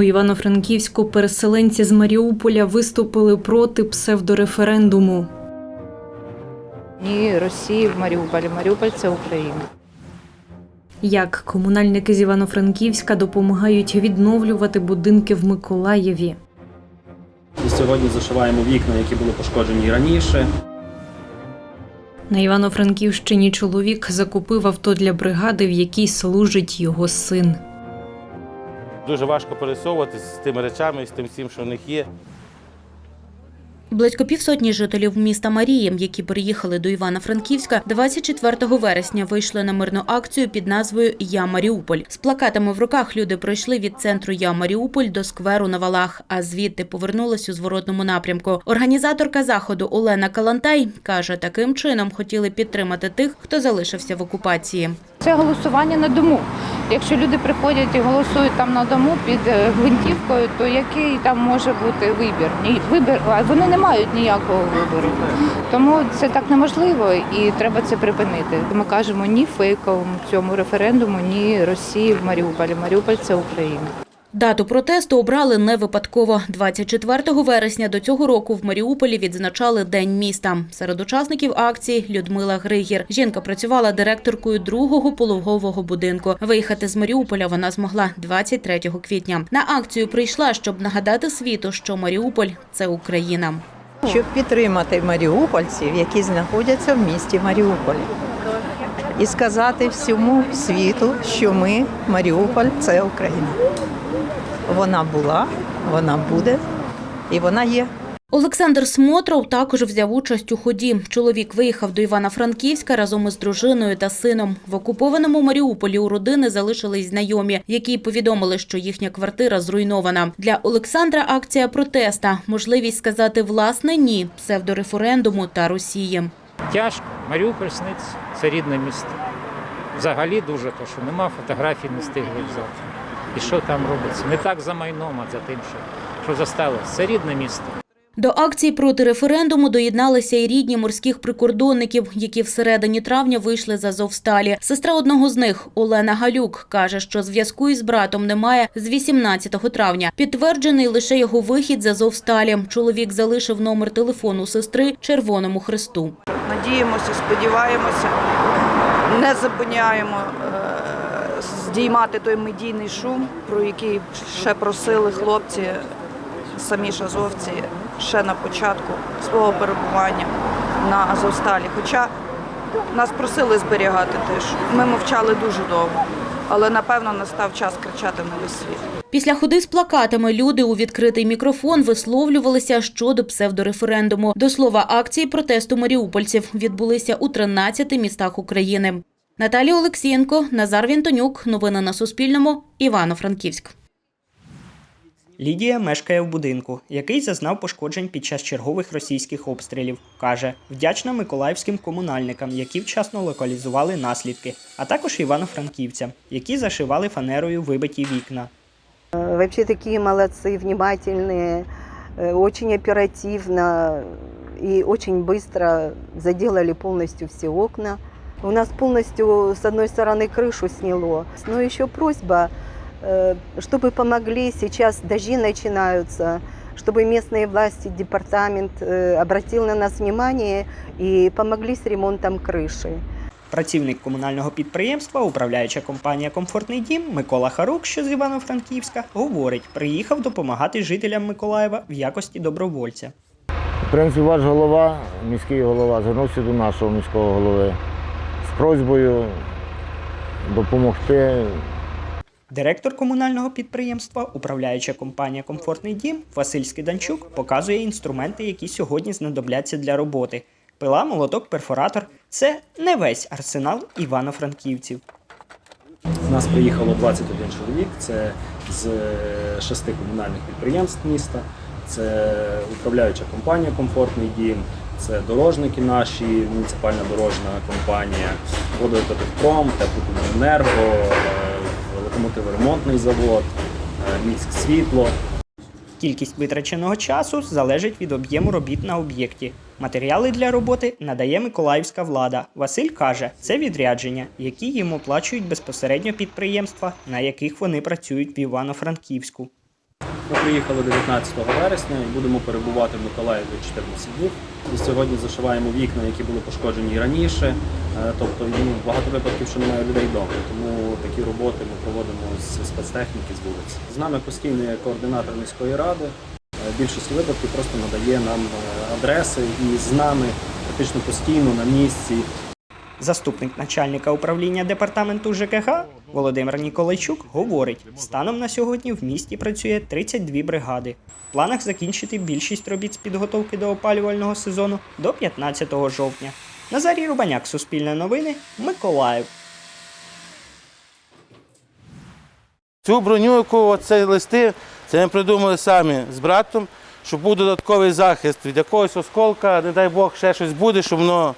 У Івано-Франківську переселенці з Маріуполя виступили проти псевдореферендуму. Ні Росії в Маріуполі. Маріуполь це Україна. Як комунальники з Івано-Франківська допомагають відновлювати будинки в Миколаєві. І сьогодні зашиваємо вікна, які були пошкоджені раніше. На Івано-Франківщині чоловік закупив авто для бригади, в якій служить його син. Дуже важко пересовуватися з тими речами, з тим всім, що в них є. Близько півсотні жителів міста Марії, які переїхали до Івано-Франківська, 24 вересня вийшли на мирну акцію під назвою Я Маріуполь. З плакатами в руках люди пройшли від центру Я Маріуполь до скверу на валах, а звідти повернулись у зворотному напрямку. Організаторка заходу Олена Калантай каже, таким чином хотіли підтримати тих, хто залишився в окупації. Це голосування на дому. Якщо люди приходять і голосують там на дому під е, гвинтівкою, то який там може бути вибір? Ні, вибір, вони не мають ніякого вибору. Тому це так неможливо і треба це припинити. Ми кажемо ні фейковому цьому референдуму, ні Росії в Маріуполі. Маріуполь це Україна. Дату протесту обрали не випадково. 24 вересня до цього року в Маріуполі відзначали День міста. Серед учасників акції Людмила Григір. Жінка працювала директоркою другого пологового будинку. Виїхати з Маріуполя вона змогла 23 квітня. На акцію прийшла, щоб нагадати світу, що Маріуполь це Україна. щоб підтримати маріупольців, які знаходяться в місті Маріуполі. І сказати всьому світу, що ми, Маріуполь, це Україна. Вона була, вона буде і вона є. Олександр Смотров також взяв участь у ході. Чоловік виїхав до Івано-Франківська разом із дружиною та сином. В окупованому Маріуполі у родини залишились знайомі, які повідомили, що їхня квартира зруйнована. Для Олександра акція протеста можливість сказати власне ні псевдореферендуму та Росії. Тяжко. Маріуполь сниться. Це рідне місто. Взагалі дуже то, що нема фотографій, не встигли взяти. І що там робиться? Не так за майном, а за тим, що, що зосталось. Це рідне місто. До акції проти референдуму доєдналися і рідні морських прикордонників, які всередині травня вийшли з Азовсталі. Сестра одного з них, Олена Галюк, каже, що зв'язку із братом немає з 18 травня. Підтверджений лише його вихід з Азовсталі. Чоловік залишив номер телефону сестри Червоному Хресту. Надіємося, сподіваємося, не зупиняємо е, здіймати той медійний шум, про який ще просили хлопці, самі ж азовці, ще на початку свого перебування на Азовсталі. Хоча нас просили зберігати тишу. Ми мовчали дуже довго, але напевно настав час кричати на весь світ. Після ходи з плакатами люди у відкритий мікрофон висловлювалися щодо псевдореферендуму. До слова, акції протесту маріупольців відбулися у 13 містах України. Наталія Олексієнко, Назар Вінтонюк. Новини на Суспільному. Івано-Франківськ. Лідія мешкає в будинку, який зазнав пошкоджень під час чергових російських обстрілів. Каже, вдячна миколаївським комунальникам, які вчасно локалізували наслідки, а також івано-франківцям, які зашивали фанерою вибиті вікна. Вообще такие молодцы, внимательные, э, очень оперативно и очень быстро заделали полностью все окна. У нас полностью с одной стороны крышу сняло. Но еще просьба, э, чтобы помогли, сейчас дожди начинаются, чтобы местные власти, департамент э, обратил на нас внимание и помогли с ремонтом крыши. Працівник комунального підприємства, управляюча компанія Комфортний дім Микола Харук, що з Івано-Франківська, говорить, приїхав допомагати жителям Миколаєва в якості добровольця. В принципі, ваш голова, міський голова, звернувся до нашого міського голови з просьбою допомогти. Директор комунального підприємства, управляюча компанія Комфортний дім Василь Скиданчук показує інструменти, які сьогодні знадобляться для роботи. Пила, молоток, перфоратор це не весь арсенал івано-франківців. У нас приїхало 21 чоловік. Це з шести комунальних підприємств міста. Це управляюча компанія Комфортний дім, це дорожники наші, муніципальна дорожна компанія, водокатехпром, теплокомуненерго, е, локомотиворемонтний завод, е, міськ світло. Кількість витраченого часу залежить від об'єму робіт на об'єкті. Матеріали для роботи надає миколаївська влада. Василь каже, це відрядження, які їм оплачують безпосередньо підприємства, на яких вони працюють в Івано-Франківську. Ми приїхали 19 вересня і будемо перебувати в Миколаєві 14 днів. І сьогодні зашиваємо вікна, які були пошкоджені раніше. Е, Тобто ну, багато випадків, що немає людей вдома. Тому такі роботи ми проводимо з спецтехніки з вулиці. З нами постійно є координатор міської ради. Е, Більшість випадків просто надає нам е, адреси і з нами практично постійно на місці. Заступник начальника управління департаменту ЖКГ Володимир Ніколайчук говорить: станом на сьогодні в місті працює 32 бригади. В планах закінчити більшість робіт з підготовки до опалювального сезону до 15 жовтня. Назарій Рубаняк, Суспільне новини, Миколаїв. Цю броню, яку це листи, це ми придумали самі з братом, щоб був додатковий захист від якогось осколка, не дай Бог, ще щось буде, щоб воно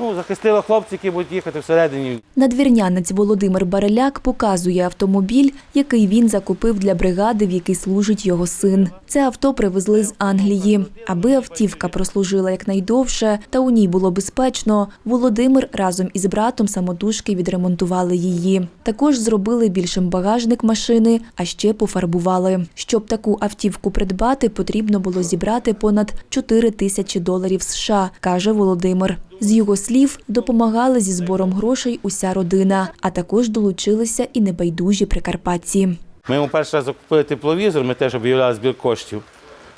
ну, захистило хлопців, які будуть їхати всередині. Надвірнянець Володимир Бареляк показує автомобіль, який він закупив для бригади, в якій служить його син. Це авто привезли з Англії. Аби автівка прослужила якнайдовше та у ній було безпечно, Володимир разом із братом самотужки відремонтували її. Також зробили більшим багажник машини, а ще пофарбували. Щоб таку автівку придбати, потрібно було зібрати понад 4 тисячі доларів США, каже Володимир. З його слів, допомагали зі збором грошей уся родина, а також долучилися і небайдужі прикарпатці. Ми йому перший раз закупили тепловізор, ми теж об'являли збір коштів.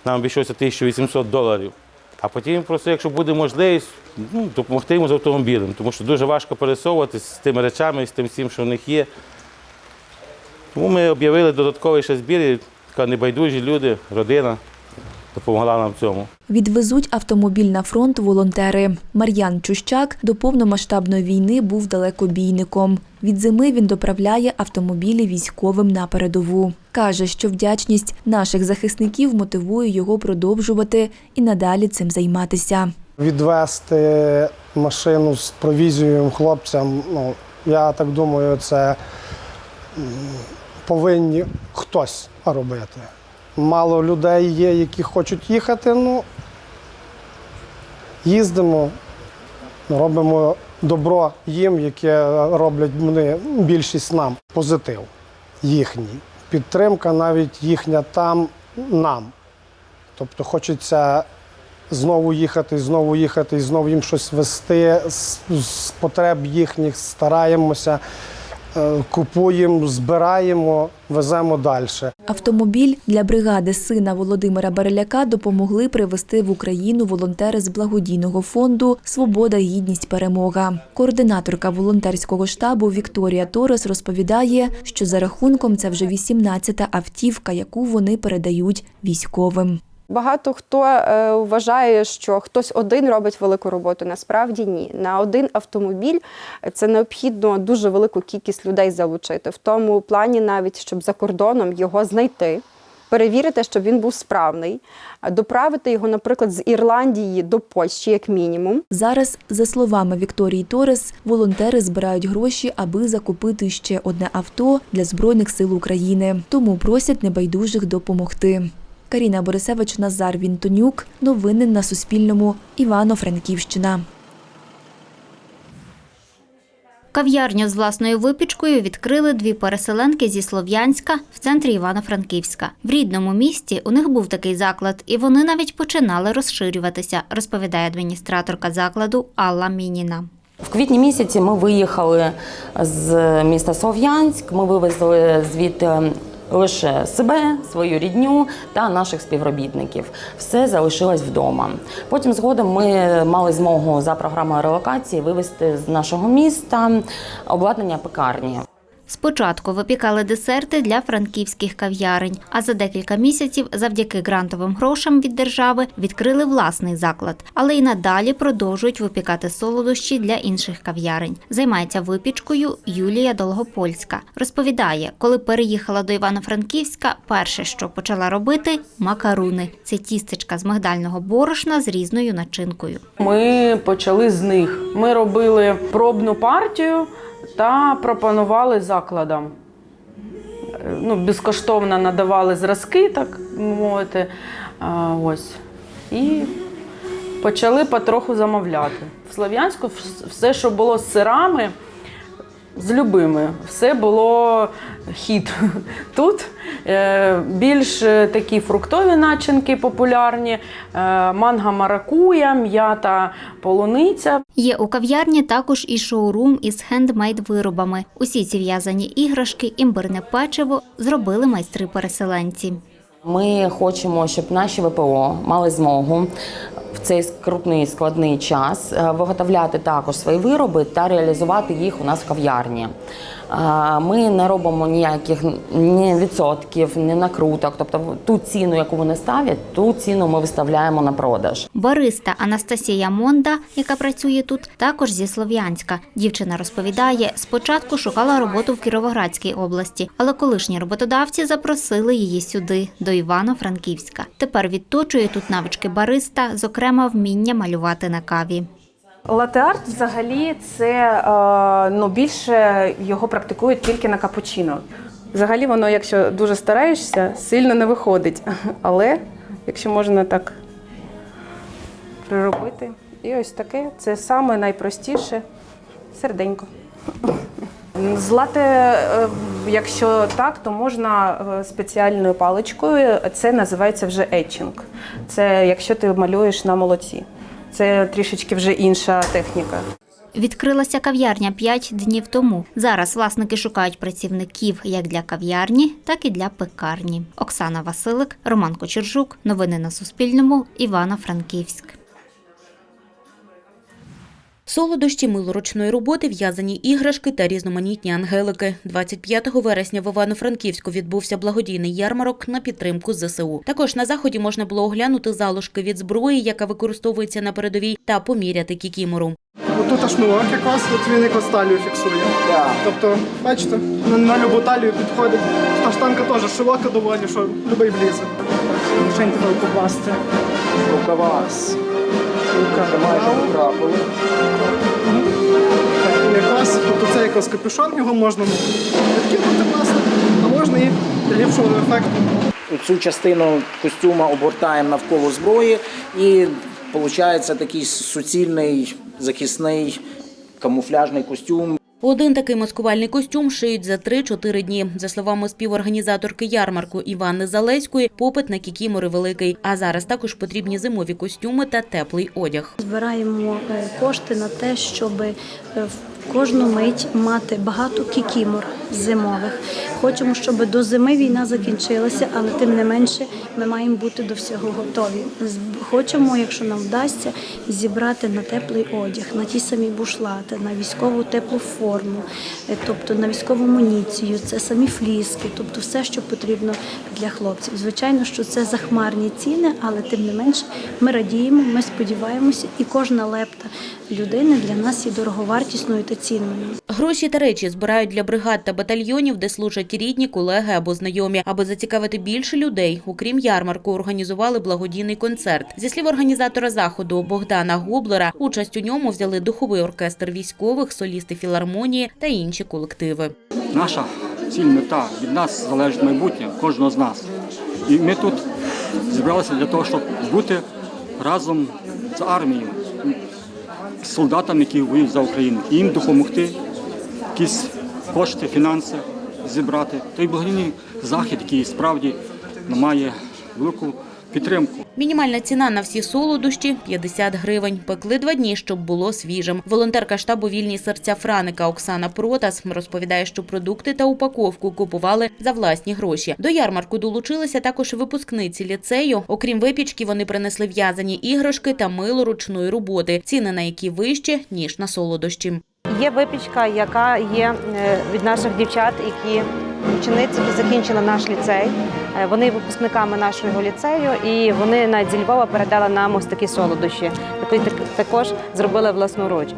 Нам обійшлося 1800 доларів. А потім просто, якщо буде можливість, ну, допомогти йому з автомобілем, тому що дуже важко пересовуватись з тими речами, з тим всім, що в них є. Тому ми об'явили додатковий ще збір, і така небайдужі люди, родина допомогла нам в цьому. Відвезуть автомобіль на фронт волонтери. Мар'ян Чущак до повномасштабної війни був далекобійником. Від зими він доправляє автомобілі військовим на передову. Каже, що вдячність наших захисників мотивує його продовжувати і надалі цим займатися. Відвести машину з провізією хлопцям, ну, я так думаю, це повинні хтось робити. Мало людей є, які хочуть їхати, ну їздимо, робимо добро їм, яке роблять вони, більшість нам. Позитив їхній. Підтримка навіть їхня там нам. Тобто хочеться знову їхати, знову їхати, і знову їм щось вести з, з потреб їхніх, стараємося, купуємо, збираємо, веземо далі. Автомобіль для бригади сина Володимира Бареляка допомогли привезти в Україну волонтери з благодійного фонду Свобода, гідність, перемога. Координаторка волонтерського штабу Вікторія Торес розповідає, що за рахунком це вже 18-та автівка, яку вони передають військовим. Багато хто е, вважає, що хтось один робить велику роботу. Насправді ні. На один автомобіль це необхідно дуже велику кількість людей залучити. В тому плані, навіть щоб за кордоном його знайти, перевірити, щоб він був справний, доправити його, наприклад, з Ірландії до Польщі, як мінімум. Зараз, за словами Вікторії Торес, волонтери збирають гроші, аби закупити ще одне авто для збройних сил України. Тому просять небайдужих допомогти. Каріна Борисевич, Назар Вінтонюк. Новини на Суспільному. Івано-Франківщина. Кав'ярню з власною випічкою відкрили дві переселенки зі Слов'янська в центрі Івано-Франківська. В рідному місті у них був такий заклад, і вони навіть починали розширюватися, розповідає адміністраторка закладу Алла Мініна. В квітні місяці ми виїхали з міста Слов'янськ. Ми вивезли звідти лише себе, свою рідню та наших співробітників. Все залишилось вдома. Потім згодом ми мали змогу за програмою релокації вивезти з нашого міста обладнання пекарні. Спочатку випікали десерти для франківських кав'ярень, а за декілька місяців, завдяки грантовим грошам від держави, відкрили власний заклад, але й надалі продовжують випікати солодощі для інших кав'ярень. Займається випічкою Юлія Долгопольська. Розповідає, коли переїхала до Івано-Франківська, перше, що почала робити макаруни. Це тістечка з мигдального борошна з різною начинкою. Ми почали з них. Ми робили пробну партію та пропонували закладам. Ну, безкоштовно надавали зразки, так мовити. А, Ось. І почали потроху замовляти. В Слов'янську все, що було з сирами, з любими. Все було хід. Тут е, більш е, такі фруктові начинки популярні: е, манго маракуя, м'ята полуниця. Є у кав'ярні також і шоурум із хендмейд-виробами. Усі ці в'язані іграшки, імбирне печиво зробили майстри-переселенці. Ми хочемо, щоб наші ВПО мали змогу в цей скрутний складний час е, виготовляти також свої вироби та реалізувати їх у нас в кав'ярні. Ми не робимо ніяких ні відсотків, ні накруток. Тобто ту ціну, яку вони ставлять, ту ціну ми виставляємо на продаж. Бариста Анастасія Монда, яка працює тут, також зі Слов'янська. Дівчина розповідає, спочатку шукала роботу в Кіровоградській області, але колишні роботодавці запросили її сюди, до Івано-Франківська. Тепер відточує тут навички бариста, зокрема вміння малювати на каві. Латте-арт взагалі це е, ну, більше його практикують тільки на капучино. Взагалі воно, якщо дуже стараєшся, сильно не виходить. Але якщо можна так приробити. І ось таке це саме найпростіше серденько. З лате, е, якщо так, то можна е, спеціальною паличкою. Це називається вже етчинг. Це якщо ти малюєш на молоці. Це трішечки вже інша техніка. Відкрилася кав'ярня 5 днів тому. Зараз власники шукають працівників як для кав'ярні, так і для пекарні. Оксана Василик, Роман Кочержук. Новини на Суспільному. Івано-Франківськ. Солодощі, мило ручної роботи, в'язані іграшки та різноманітні ангелики. 25 вересня в Івано-Франківську відбувся благодійний ярмарок на підтримку ЗСУ. Також на заході можна було оглянути залишки від зброї, яка використовується на передовій, та поміряти кікімору. Тут шнурок якраз, от він якраз талію фіксує. Тобто, бачите, на, на любу талію підходить. Та штанка теж широка доволі, що любий влізе. Лишень тебе покласти. Рукава. Рука майже потрапили. Якраз, тобто це якраз капюшон, його можна відкинути, власне, а можна і ліпшого ефекту. Цю частину костюма обгортаємо навколо зброї і виходить такий суцільний захисний камуфляжний костюм. Один такий маскувальний костюм шиють за 3-4 дні. За словами співорганізаторки ярмарку Івани Залеської, попит на кікімори великий. А зараз також потрібні зимові костюми та теплий одяг. Збираємо е, кошти на те, щоб е, кожну мить мати багато кікімор зимових. Хочемо, щоб до зими війна закінчилася, але тим не менше ми маємо бути до всього готові. Хочемо, якщо нам вдасться, зібрати на теплий одяг, на ті самі бушлати, на військову теплу форму, е, тобто на військову амуніцію, це самі фліски, тобто все, що потрібно для хлопців. Звичайно, що це захмарні ціни, але тим не менше ми радіємо, ми сподіваємося, і кожна лепта людини для нас є дороговартісною та цінною. Гроші та речі збирають для бригад та батальйонів, де служать рідні, колеги або знайомі. Аби зацікавити більше людей, окрім ярмарку, організували благодійний концерт. Зі слів організатора заходу Богдана Гублера, участь у ньому взяли духовий оркестр військових, солісти філармонії та інші колективи. Наша ціль мета від нас залежить майбутнє кожного з нас. І ми тут зібралися для того, щоб бути разом з армією, з солдатами, які воюють за Україну, їм допомогти, якісь кошти, фінанси зібрати. Той благодійний захід, який справді має велику підтримку. Мінімальна ціна на всі солодощі 50 гривень. Пекли два дні, щоб було свіжим. Волонтерка штабу Вільні серця Франика Оксана Протас розповідає, що продукти та упаковку купували за власні гроші. До ярмарку долучилися також випускниці ліцею. Окрім випічки, вони принесли в'язані іграшки та мило ручної роботи, ціни на які вищі ніж на солодощі. Є випічка, яка є е, від наших дівчат, які учениці, які закінчили наш ліцей. Е, Вони випускниками нашого ліцею, і вони навіть зі Львова передали нам ось такі солодощі. Так- також зробили власноруч.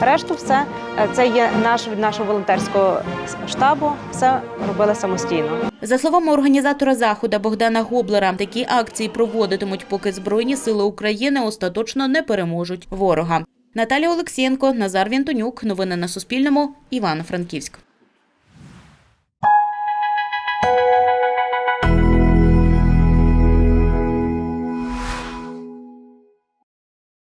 Решту все е, це є наш від нашого волонтерського штабу. Все робили самостійно. За словами організатора заходу Богдана Гоблера, такі акції проводитимуть, поки Збройні сили України остаточно не переможуть ворога. Наталія Олексієнко, Назар Вінтонюк. Новини на Суспільному. Івано-Франківськ.